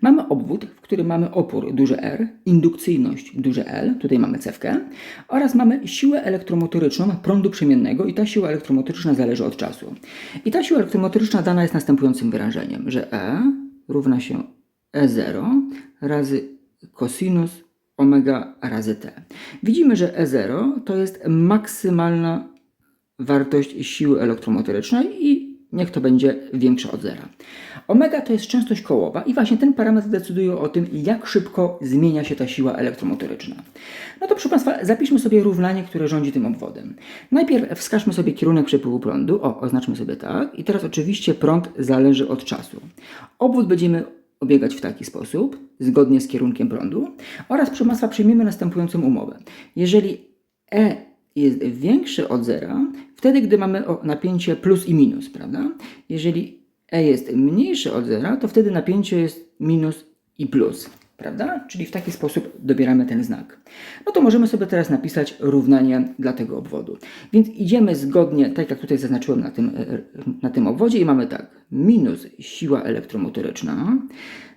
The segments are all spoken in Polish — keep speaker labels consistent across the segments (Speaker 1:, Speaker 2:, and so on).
Speaker 1: Mamy obwód, w którym mamy opór duże R, indukcyjność duże L, tutaj mamy cewkę, oraz mamy siłę elektromotoryczną prądu przemiennego i ta siła elektromotoryczna zależy od czasu. I ta siła elektromotoryczna dana jest następującym wyrażeniem, że E równa się E0 razy cosinus omega razy T. Widzimy, że E0 to jest maksymalna wartość siły elektromotorycznej niech to będzie większe od zera. Omega to jest częstość kołowa i właśnie ten parametr decyduje o tym, jak szybko zmienia się ta siła elektromotoryczna. No to proszę Państwa, zapiszmy sobie równanie, które rządzi tym obwodem. Najpierw wskażmy sobie kierunek przepływu prądu, o, oznaczmy sobie tak, i teraz oczywiście prąd zależy od czasu. Obwód będziemy obiegać w taki sposób, zgodnie z kierunkiem prądu, oraz proszę Państwa, przyjmiemy następującą umowę. Jeżeli E jest większy od zera, wtedy gdy mamy napięcie plus i minus, prawda? Jeżeli E jest mniejsze od zera, to wtedy napięcie jest minus i plus, prawda? Czyli w taki sposób dobieramy ten znak. No to możemy sobie teraz napisać równanie dla tego obwodu. Więc idziemy zgodnie, tak jak tutaj zaznaczyłem na tym, e, na tym obwodzie i mamy tak, minus siła elektromotoryczna,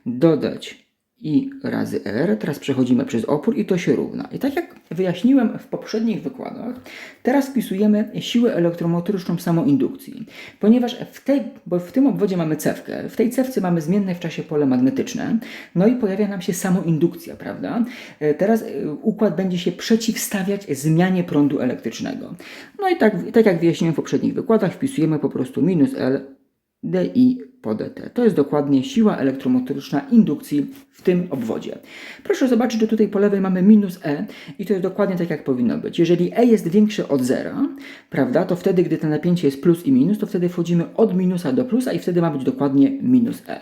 Speaker 1: dodać i razy R. Teraz przechodzimy przez opór i to się równa. I tak jak wyjaśniłem w poprzednich wykładach, teraz wpisujemy siłę elektromotoryczną samoindukcji. Ponieważ w, tej, bo w tym obwodzie mamy cewkę, w tej cewce mamy zmienne w czasie pole magnetyczne, no i pojawia nam się samoindukcja, prawda? E, Teraz e, układ będzie się przeciwstawiać zmianie prądu elektrycznego. No i tak, tak jak wyjaśniłem w poprzednich wykładach, wpisujemy po prostu minus L dI po dt. To jest dokładnie siła elektromotoryczna indukcji w tym obwodzie. Proszę zobaczyć, że tutaj po lewej mamy minus E i to jest dokładnie tak, jak powinno być. Jeżeli E jest większe od zera, prawda, to wtedy, gdy to napięcie jest plus i minus, to wtedy wchodzimy od minusa do plusa i wtedy ma być dokładnie minus E.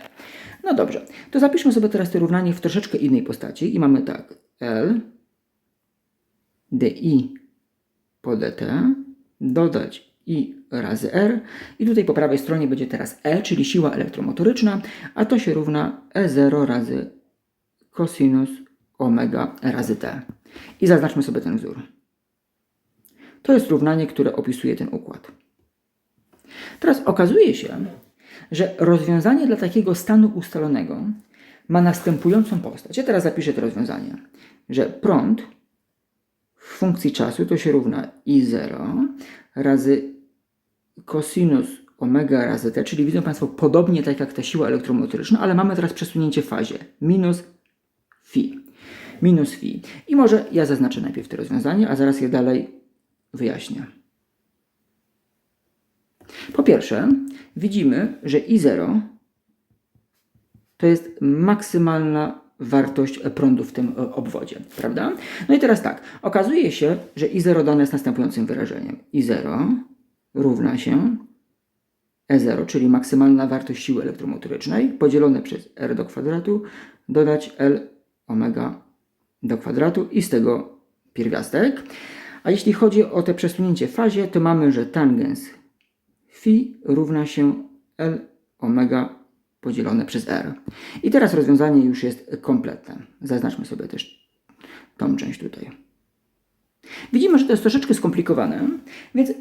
Speaker 1: No dobrze, to zapiszmy sobie teraz to równanie w troszeczkę innej postaci i mamy tak. L dI po dt dodać i razy R i tutaj po prawej stronie będzie teraz E, czyli siła elektromotoryczna, a to się równa E0 razy cosinus omega razy T. I zaznaczmy sobie ten wzór. To jest równanie, które opisuje ten układ. Teraz okazuje się, że rozwiązanie dla takiego stanu ustalonego ma następującą postać. Ja teraz zapiszę to rozwiązanie, że prąd w funkcji czasu to się równa I0 razy cosinus omega razy t, czyli widzą Państwo podobnie tak jak ta siła elektromotoryczna, ale mamy teraz przesunięcie w fazie minus phi. Minus phi. I może ja zaznaczę najpierw to rozwiązanie, a zaraz je dalej wyjaśnię. Po pierwsze, widzimy, że I0 to jest maksymalna wartość prądu w tym e, obwodzie, prawda? No i teraz tak, okazuje się, że I0 dane jest następującym wyrażeniem. I0 równa się E0, czyli maksymalna wartość siły elektromotorycznej, podzielone przez R do kwadratu, dodać L omega do kwadratu i z tego pierwiastek. A jeśli chodzi o te przesunięcie w fazie, to mamy, że tangens phi równa się L omega podzielone przez R. I teraz rozwiązanie już jest kompletne. Zaznaczmy sobie też tą część tutaj. Widzimy, że to jest troszeczkę skomplikowane, więc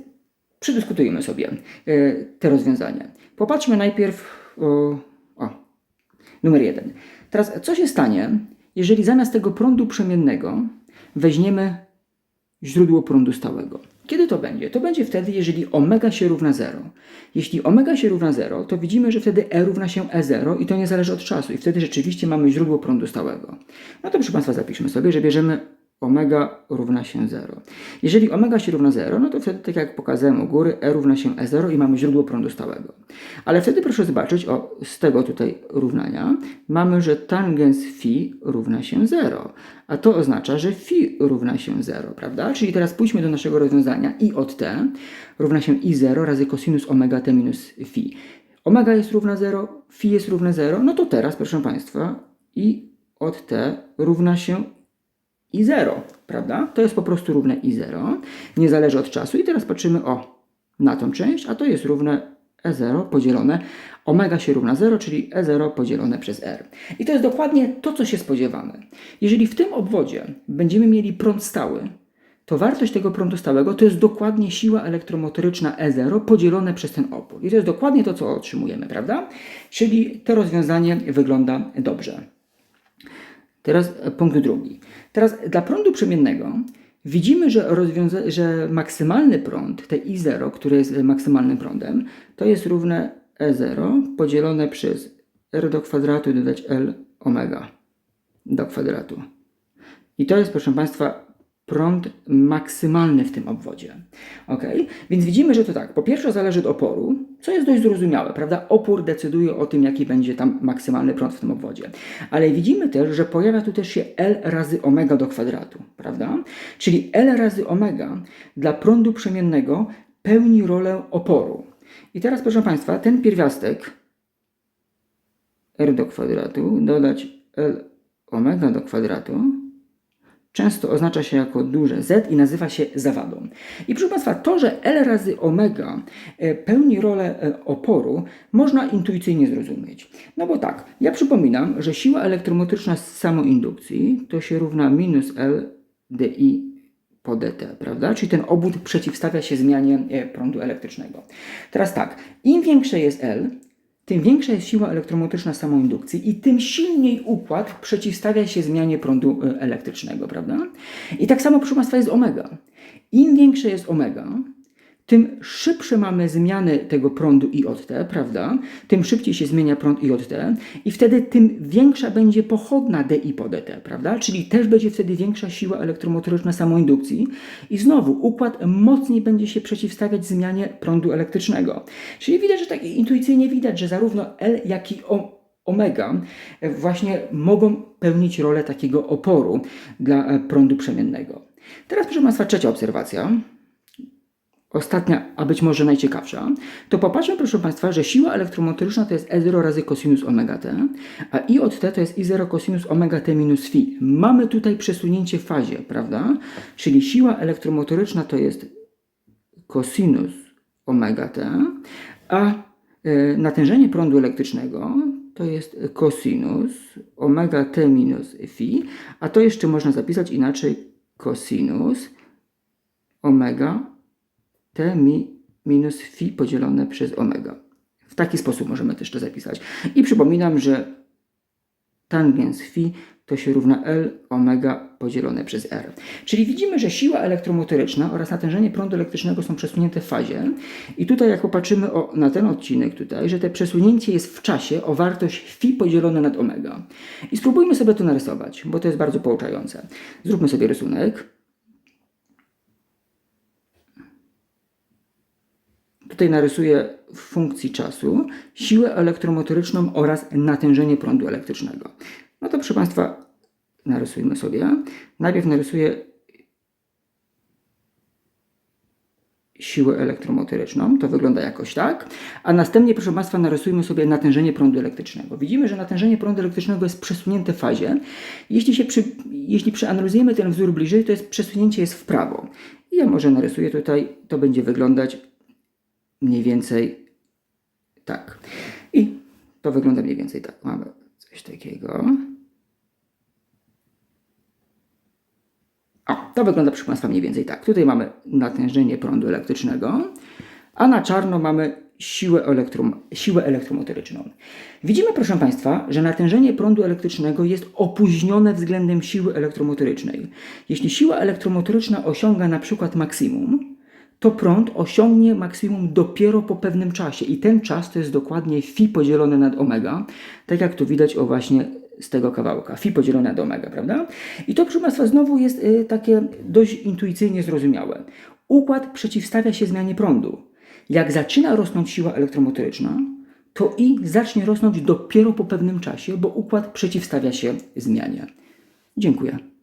Speaker 1: Przedyskutujmy sobie e, te rozwiązania. Popatrzmy najpierw o, numer jeden. Teraz, co się stanie, jeżeli zamiast tego prądu przemiennego weźmiemy źródło prądu stałego? Kiedy to będzie? To będzie wtedy, jeżeli omega się równa 0. Jeśli omega się równa 0, to widzimy, że wtedy E równa się E0 i to nie zależy od czasu. I wtedy rzeczywiście mamy źródło prądu stałego. No to proszę Państwa zapiszmy sobie, że bierzemy omega równa się 0. Jeżeli omega się równa 0, no to wtedy, tak jak pokazałem u góry, E równa się E0 i mamy źródło prądu stałego. Ale wtedy proszę zobaczyć, o, z tego tutaj równania mamy, że tangens phi równa się 0. A to oznacza, że phi równa się 0, prawda? Czyli teraz pójdźmy do naszego rozwiązania i od t równa się i0 razy cosinus omega t minus phi. Omega jest równa 0, phi jest równe 0, no to teraz, proszę Państwa, i od t równa się i 0, prawda? To jest po prostu równe i 0, nie zależy od czasu. I teraz patrzymy o na tą część, a to jest równe E0 podzielone, omega się równa 0, czyli E0 podzielone przez R. I to jest dokładnie to, co się spodziewamy. Jeżeli w tym obwodzie będziemy mieli prąd stały, to wartość tego prądu stałego to jest dokładnie siła elektromotoryczna E0 podzielone przez ten opór. I to jest dokładnie to, co otrzymujemy, prawda? Czyli to rozwiązanie wygląda dobrze. Teraz e, punkt drugi. Teraz dla prądu przemiennego widzimy, że, że maksymalny prąd, te I0, które jest e, maksymalnym prądem, to jest równe E0 podzielone przez R do kwadratu dodać L omega do kwadratu. I to jest, proszę Państwa, prąd maksymalny w tym obwodzie. Ok? Więc widzimy, że to tak. Po pierwsze zależy od oporu, co jest dość zrozumiałe, prawda? Opór decyduje o tym, jaki będzie tam maksymalny prąd w tym obwodzie. Ale widzimy też, że pojawia tu też się L razy omega do kwadratu, prawda? Czyli L razy omega dla prądu przemiennego pełni rolę oporu. I teraz, proszę Państwa, ten pierwiastek r do kwadratu dodać L omega do kwadratu często oznacza się jako duże Z i nazywa się zawadą. I proszę Państwa, to, że L razy omega e, pełni rolę e, oporu, można intuicyjnie zrozumieć. No bo tak, ja przypominam, że siła elektromotoryczna z samoindukcji to się równa minus L di po dt, prawda? Czyli ten obwód przeciwstawia się zmianie e, prądu elektrycznego. Teraz tak, im większe jest L, tym większa jest siła elektromotoryczna samoindukcji i tym silniej układ przeciwstawia się zmianie prądu e, elektrycznego, prawda? I tak samo, proszę Państwa, jest omega. Im większe jest omega, tym szybsze mamy zmiany tego prądu I od T, prawda? Tym szybciej się zmienia prąd I od T i wtedy tym większa będzie pochodna DI po DT, prawda? Czyli też będzie wtedy większa siła elektromotoryczna samoindukcji i znowu układ mocniej będzie się przeciwstawiać zmianie prądu elektrycznego. Czyli widać, że tak intuicyjnie widać, że zarówno L, jak i o, omega właśnie mogą pełnić rolę takiego oporu dla prądu przemiennego. Teraz proszę Państwa trzecia obserwacja ostatnia, a być może najciekawsza, to popatrzmy proszę Państwa, że siła elektromotoryczna to jest E0 razy cosinus omega t, a I od t to jest I0 cosinus omega t minus phi. Mamy tutaj przesunięcie w fazie, prawda? Czyli siła elektromotoryczna to jest cosinus omega t, a y, natężenie prądu elektrycznego to jest cosinus omega t minus phi, a to jeszcze można zapisać inaczej cosinus omega t mi minus phi podzielone przez omega. W taki sposób możemy też to zapisać. I przypominam, że tangens phi to się równa L omega podzielone przez R. Czyli widzimy, że siła elektromotoryczna oraz natężenie prądu elektrycznego są przesunięte w fazie. I tutaj jak popatrzymy o, na ten odcinek tutaj, że te przesunięcie jest w czasie o wartość phi podzielone nad omega. I spróbujmy sobie to narysować, bo to jest bardzo pouczające. Zróbmy sobie rysunek. Tutaj narysuję w funkcji czasu siłę elektromotoryczną oraz natężenie prądu elektrycznego. No to proszę Państwa, narysujmy sobie. Najpierw narysuję siłę elektromotoryczną, to wygląda jakoś tak, a następnie, proszę Państwa, narysujmy sobie natężenie prądu elektrycznego. Widzimy, że natężenie prądu elektrycznego jest przesunięte w fazie. Jeśli, się przy, jeśli przeanalizujemy ten wzór bliżej, to jest przesunięcie jest w prawo. I ja może narysuję tutaj, to będzie wyglądać mniej więcej tak. I to wygląda mniej więcej tak. Mamy coś takiego. O, to wygląda proszę Państwa mniej więcej tak. Tutaj mamy natężenie prądu elektrycznego, a na czarno mamy siłę, elektrom, siłę elektromotoryczną. Widzimy, proszę Państwa, że natężenie prądu elektrycznego jest opóźnione względem siły elektromotorycznej. Jeśli siła elektromotoryczna osiąga na przykład maksimum, to prąd osiągnie maksimum dopiero po pewnym czasie i ten czas to jest dokładnie phi podzielone nad omega, tak jak tu widać o właśnie z tego kawałka, phi podzielone nad omega, prawda? I to proszę Państwa znowu jest y, takie dość intuicyjnie zrozumiałe. Układ przeciwstawia się zmianie prądu. Jak zaczyna rosnąć siła elektromotoryczna, to i zacznie rosnąć dopiero po pewnym czasie, bo układ przeciwstawia się zmianie. Dziękuję.